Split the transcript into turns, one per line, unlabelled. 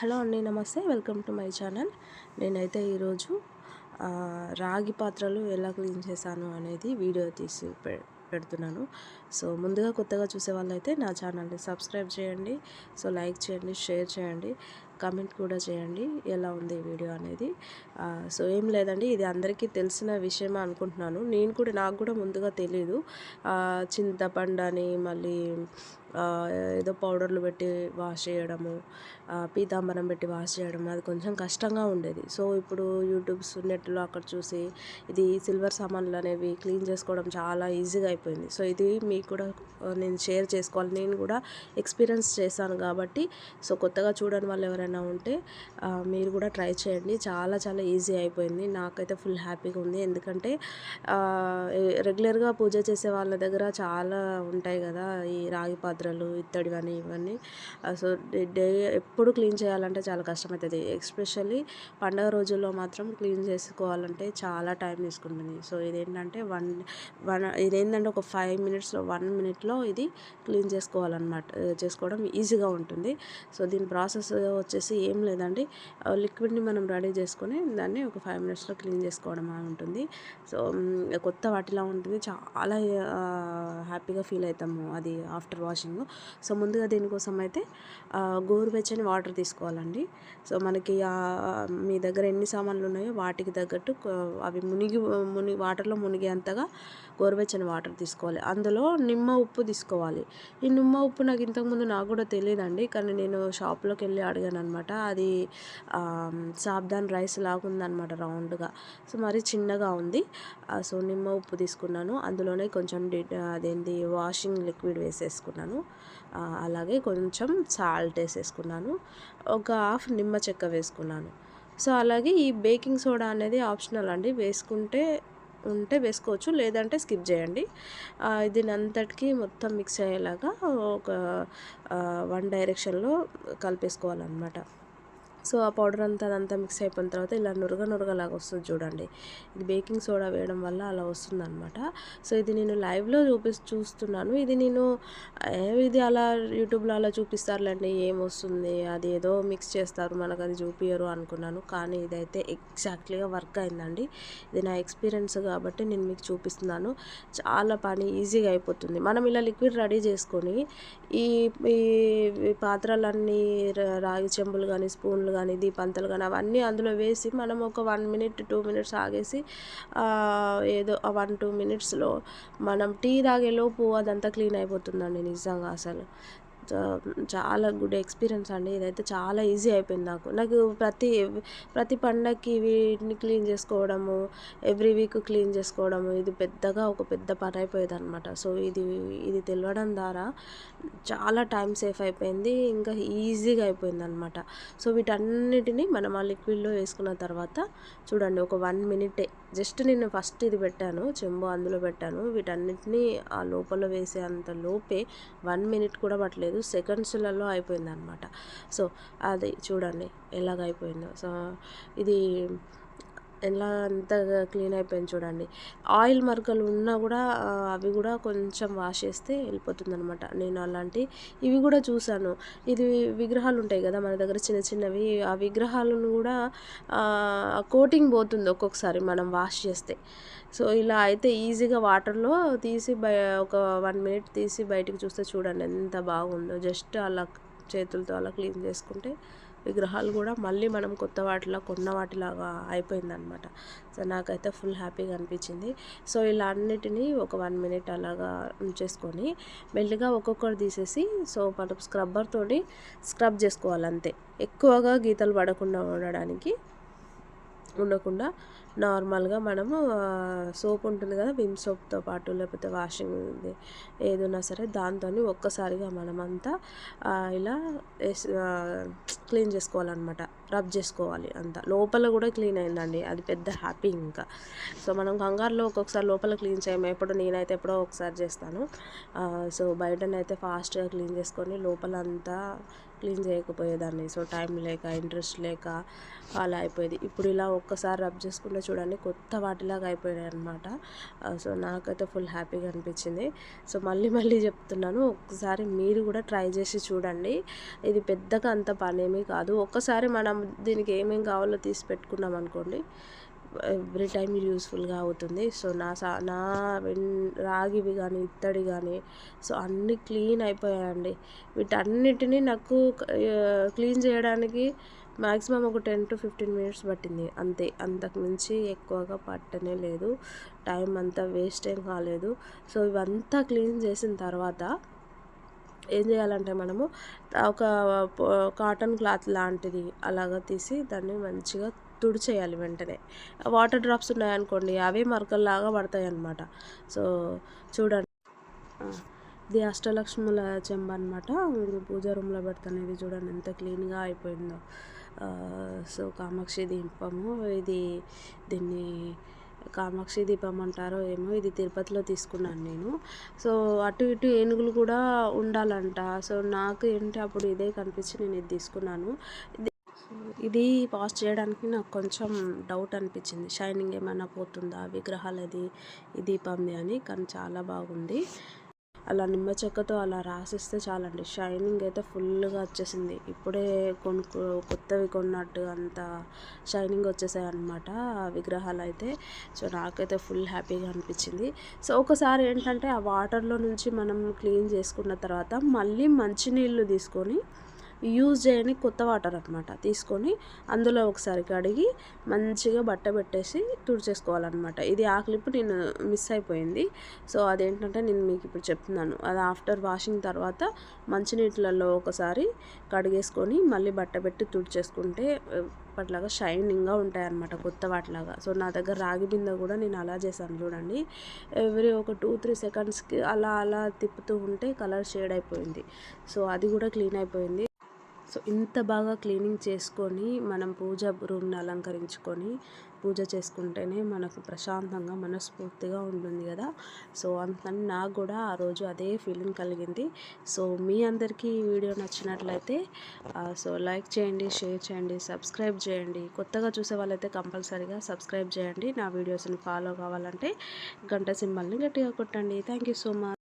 Hello అండి నమస్తే. Welcome to my channel. నేనైతే ఈరోజు రాగి పాత్రలు ఎలా క్లీన్ చేశాను అనేది వీడియో తీసి పె పెడుతున్నాను. సో ముందుగా కొత్తగా చూసే వాళ్ళైతే నా ఛానల్ని సబ్స్క్రైబ్ చేయండి. సో లైక్ చేయండి షేర్ చేయండి కమెంట్ కూడా చేయండి. ఎలా ఉంది ఈ వీడియో అనేది? సో ఏం లేదండి ఇది అందరికీ తెలిసిన విషయమే అనుకుంటున్నాను. నేను కూడా నాకు కూడా ముందుగా తెలీదు. ఆ, చింతపండు అని మళ్ళీ ఏదో పౌడర్లు పెట్టి వాష్ చేయడము పీతాంబరం పెట్టి వాష్ చేయడం అది కొంచెం కష్టంగా ఉండేది. సో ఇప్పుడు యూట్యూబ్స్ నెట్లో అక్కడ చూసి ఇది సిల్వర్ సామాన్లు అనేవి క్లీన్ చేసుకోవడం చాలా ఈజీగా అయిపోయింది. సో ఇది మీకు కూడా నేను షేర్ చేసుకోవాలి. నేను కూడా ఎక్స్పీరియన్స్ చేశాను కాబట్టి సో కొత్తగా చూడని వాళ్ళు ఎవరైనా ఉంటే మీరు కూడా ట్రై చేయండి. చాలా చాలా ఈజీ అయిపోయింది. నాకైతే ఫుల్ హ్యాపీగా ఉంది. ఎందుకంటే రెగ్యులర్గా పూజ చేసే వాళ్ళ దగ్గర చాలా ఉంటాయి కదా ఈ రాగి పాత్రలు ఇత్తడి కానీ ఇవన్నీ. సో డే- ఎప్పుడు క్లీన్ చేయాలంటే చాలా కష్టమవుతుంది ఎస్పెషల్లీ పండగ రోజుల్లో మాత్రం క్లీన్ చేసుకోవాలంటే చాలా టైం తీసుకుంటుంది. సో ఇదేంటంటే వన్ వన్ ఇదేంటంటే ఒక ఫైవ్ మినిట్స్లో వన్ మినిట్లో ఇది క్లీన్ చేసుకోవాలన్నమాట. చేసుకోవడం ఈజీగా ఉంటుంది. సో దీని ప్రాసెస్ వచ్చేసి ఏం లేదండి. లిక్విడ్ని మనం రెడీ చేసుకొని దాన్ని ఒక ఫైవ్ మినిట్స్లో క్లీన్ చేసుకోవడం ఉంటుంది. సో కొత్త వాటిలా ఉంటుంది. చాలా హ్యాపీగా ఫీల్ అవుతాము అది ఆఫ్టర్ వాషింగ్. సో ముందుగా దీనికోసం అయితే గోరువెచ్చని వాటర్ తీసుకోవాలండి. సో మనకి మీ దగ్గర ఎన్ని సామాన్లు ఉన్నాయో వాటికి తగ్గట్టు అవి మునిగి ముని వాటర్లో మునిగేంతగా గోరువెచ్చని వాటర్ తీసుకోవాలి. అందులో నిమ్మ ఉప్పు తీసుకోవాలి. ఈ నిమ్మ ఉప్పు నాకు ఇంతకుముందు నాకు కూడా తెలియదండి కానీ నేను షాప్లోకి వెళ్ళి అడిగాను అనమాట అది సాబ్దాన్ రైస్ లాగా ఉందన్నమాట రౌండ్గా. సో మరి చిన్నగా ఉంది. సో నిమ్మ ఉప్పు తీసుకున్నాను. అందులోనే కొంచెం అదేంది అదేంటి వాషింగ్ లిక్విడ్ వేసేసుకున్నాను. అలాగే కొంచెం సాల్ట్ వేసేసుకున్నాను. ఒక హాఫ్ నిమ్మ చెక్క వేసుకున్నాను. సో అలాగే ఈ బేకింగ్ సోడా అనేది ఆప్షనల్ అండి. వేసుకుంటే ఉంటే వేసుకోవచ్చు లేదంటే స్కిప్ చేయండి. దీని అంతటికి మొత్తం మిక్స్ అయ్యేలాగా ఒక వన్ డైరెక్షన్లో కలిపేసుకోవాలన్నమాట. సో ఆ పౌడర్ అంతా అదంతా మిక్స్ అయిపోయిన తర్వాత ఇలా నురగ నురగలాగా వస్తుంది చూడండి. ఇది బేకింగ్ సోడా వేయడం వల్ల అలా వస్తుంది అనమాట సో ఇది నేను లైవ్లో చూపి చూస్తున్నాను. ఇది నేను ఇది అలా యూట్యూబ్లో అలా చూపిస్తారులేండి ఏం వస్తుంది అది ఏదో మిక్స్ చేస్తారు మనకు అది చూపించరు అనుకున్నాను. కానీ ఇదైతే ఎగ్జాక్ట్లీగా వర్క్ అయిందండి. ఇది నా ఎక్స్పీరియన్స్ కాబట్టి నేను మీకు చూపిస్తున్నాను. చాలా పని ఈజీగా అయిపోతుంది. మనం ఇలా లిక్విడ్ రెడీ చేసుకొని ఈ ఈ పాత్రలన్నీ రాగి చెంబులు కానీ స్పూన్లు కానీ దీపంతలు కానీ అవన్నీ అందులో వేసి మనం ఒక వన్ మినిట్ టూ మినిట్స్ ఆగేసి ఆ, ఏదో వన్ టూ మినిట్స్లో మనం టీ తాగేలోపు అదంతా క్లీన్ అయిపోతుందండి నిజంగా అసలు. చాలా గుడ్ ఎక్స్పీరియన్స్ అండి. ఇదైతే చాలా ఈజీ అయిపోయింది నాకు. నాకు ప్రతి ప్రతి పండగకి వీటిని క్లీన్ చేసుకోవడము ఎవ్రీ వీక్ క్లీన్ చేసుకోవడము ఇది పెద్దగా ఒక పెద్ద పని అయిపోయేది అనమాట సో ఇది ఇది తెలియడం ద్వారా చాలా టైం సేఫ్ అయిపోయింది. ఇంకా ఈజీగా అయిపోయింది అనమాట సో వీటన్నిటిని మనం ఆ లిక్విడ్లో వేసుకున్న తర్వాత చూడండి ఒక వన్ మినిటే జస్ట్ నేను ఫస్ట్ ఇది పెట్టాను చెంబు అందులో పెట్టాను. వీటన్నిటిని ఆ లోపల వేసే అంత లోపే వన్ మినిట్ కూడా పట్టలేదు. సెకండ్స్లలో అయిపోయింది అనమాట సో అది చూడండి ఎలాగ అయిపోయిందో సో ఇది ఎలా అంత క్లీన్ అయిపోయింది చూడండి. ఆయిల్ మరకలు ఉన్నా కూడా అవి కూడా కొంచెం వాష్ చేస్తే వెళ్ళిపోతుంది అనమాట నేను అలాంటి ఇవి కూడా చూశాను. ఇది విగ్రహాలు ఉంటాయి కదా మన దగ్గర చిన్న చిన్నవి. ఆ విగ్రహాలను కూడా కోటింగ్ పోతుంది ఒక్కొక్కసారి మనం వాష్ చేస్తే. సో ఇలా అయితే ఈజీగా వాటర్లో తీసి బయ ఒక వన్ మినిట్ తీసి బయటికి చూస్తే చూడండి ఎంత బాగుందో. జస్ట్ అలా చేతులతో అలా క్లీన్ చేసుకుంటే విగ్రహాలు కూడా మళ్ళీ మనం కొత్త వాటిలా కొన్న వాటిలాగా అయిపోయిందనమాట సో నాకైతే ఫుల్ హ్యాపీగా అనిపించింది. సో ఇలా అన్నిటినీ ఒక వన్ మినిట్ అలాగా ఉంచేసుకొని మెల్లిగా ఒక్కొక్కటి తీసేసి సో మనం స్క్రబ్బర్తో స్క్రబ్ చేసుకోవాలి అంతే ఎక్కువగా గీతలు పడకుండా ఉండడానికి ఉండకుండా నార్మల్గా మనము సోప్ ఉంటుంది కదా విమ్ సోప్తో పాటు లేకపోతే వాషింగ్ ఏదైనా సరే దాంతో ఒక్కసారిగా మనమంతా ఇలా వేసి క్లీన్ చేసుకోవాలన్నమాట. రబ్ చేసుకోవాలి అంతా. లోపల కూడా క్లీన్ అయిందండి. అది పెద్ద హ్యాపీ ఇంకా. సో మనం కంగారులో ఒక్కొక్కసారి లోపల క్లీన్ చేయము. ఎప్పుడు నేనైతే ఎప్పుడో ఒకసారి చేస్తాను. సో బయటనైతే ఫాస్ట్గా క్లీన్ చేసుకొని లోపల అంతా క్లీన్ చేయకపోయేదాన్ని. సో టైం లేక ఇంట్రెస్ట్ లేక అలా అయిపోయేది. ఇప్పుడు ఇలా ఒక్కసారి రబ్ చేసుకుంటే చూడండి కొత్త వాటిలాగా అయిపోయాయి అనమాట సో నాకైతే ఫుల్ హ్యాపీగా అనిపించింది. సో మళ్ళీ మళ్ళీ చెప్తున్నాను ఒకసారి మీరు కూడా ట్రై చేసి చూడండి. ఇది పెద్దగా అంత పనేమీ కాదు. ఒక్కసారి మనం దీనికి ఏమేమి కావాలో తీసి పెట్టుకున్నాం అనుకోండి ఎవ్రీ టైం యూస్ఫుల్గా అవుతుంది. సో నా సా నా రాగివి కానీ ఇత్తడి కానీ సో అన్నీ క్లీన్ అయిపోయాయండి. వీటన్నిటినీ నాకు క్లీన్ చేయడానికి మ్యాక్సిమం ఒక టెన్ టు ఫిఫ్టీన్ మినిట్స్ పట్టింది. అంతే. అంతకు మించి ఎక్కువగా పట్టనే లేదు. టైం అంతా వేస్ట్ ఏం కాలేదు. సో ఇవంతా క్లీన్ చేసిన తర్వాత ఏం చేయాలంటే మనము ఒక కాటన్ క్లాత్ లాంటిది అలాగా తీసి దాన్ని మంచిగా తుడిచేయాలి వెంటనే. వాటర్ డ్రాప్స్ ఉన్నాయనుకోండి అవే మరకల్లాగా పడతాయి అన్నమాట సో చూడండి. ఇది అష్టలక్ష్ముల చెంబ అనమాట పూజ రూమ్లో పెడతాను ఇది చూడండి ఎంత క్లీన్గా అయిపోయిందో. సో కామాక్షి దీపము ఇది దీన్ని కామాక్షి దీపం అంటారో ఏమో ఇది తిరుపతిలో తీసుకున్నాను నేను. సో అటు ఇటు ఏనుగులు కూడా ఉండాలంట. సో నాకు ఏంటి అప్పుడు ఇదే కనిపించి నేను ఇది తీసుకున్నాను. ఇది పాస్ చేయడానికి నాకు కొంచెం డౌట్ అనిపించింది. షైనింగ్ ఏమైనా పోతుందా? విగ్రహాలది ఈ దీపంది అని. కానీ చాలా బాగుంది. అలా నిమ్మ చెక్కతో అలా రాసిస్తే చాలండి. షైనింగ్ అయితే ఫుల్గా వచ్చేసింది. ఇప్పుడే కొనుక్కో కొత్తవి కొన్నట్టు అంత షైనింగ్ వచ్చేసాయి అనమాట విగ్రహాలు అయితే. సో నాకైతే ఫుల్ హ్యాపీగా అనిపించింది. సో ఒకసారి ఏంటంటే ఆ వాటర్లో నుంచి మనం క్లీన్ చేసుకున్న తర్వాత మళ్ళీ మంచినీళ్ళు తీసుకొని యూజ్ చేయని కొత్త వాటర్ అనమాట తీసుకొని అందులో ఒకసారి కడిగి మంచిగా బట్ట పెట్టేసి తుడిచేసుకోవాలన్నమాట. ఇది ఆ క్లిప్ నేను మిస్ అయిపోయింది. సో అదేంటంటే నేను మీకు ఇప్పుడు చెప్తున్నాను. అది ఆఫ్టర్ వాషింగ్ తర్వాత మంచినీటిలలో ఒకసారి కడిగేసుకొని మళ్ళీ బట్ట పెట్టి తుడిచేసుకుంటే అప్పట్లాగా షైనింగ్గా ఉంటాయన్నమాట కొత్త వాటిలాగా. సో నా దగ్గర రాగి బిందె కూడా నేను అలా చేశాను చూడండి. ఎవ్రీ ఒక టూ త్రీ సెకండ్స్కి అలా అలా తిప్పుతూ ఉంటే కలర్ షేడ్ అయిపోయింది. సో అది కూడా క్లీన్ అయిపోయింది. సో ఇంత బాగా క్లీనింగ్ చేసుకొని మనం పూజ రూమ్ని అలంకరించుకొని పూజ చేసుకుంటేనే మనకు ప్రశాంతంగా మనస్ఫూర్తిగా ఉంటుంది కదా. సో అందుకని నాకు కూడా ఆ రోజు అదే ఫీలింగ్ కలిగింది. సో మీ అందరికీ ఈ వీడియో నచ్చినట్లయితే సో లైక్ చేయండి షేర్ చేయండి సబ్స్క్రైబ్ చేయండి. కొత్తగా చూసే వాళ్ళైతే కంపల్సరీగా సబ్స్క్రైబ్ చేయండి. నా వీడియోస్ని ఫాలో కావాలంటే గంట సింబల్ని గట్టిగా కొట్టండి. Thank you so much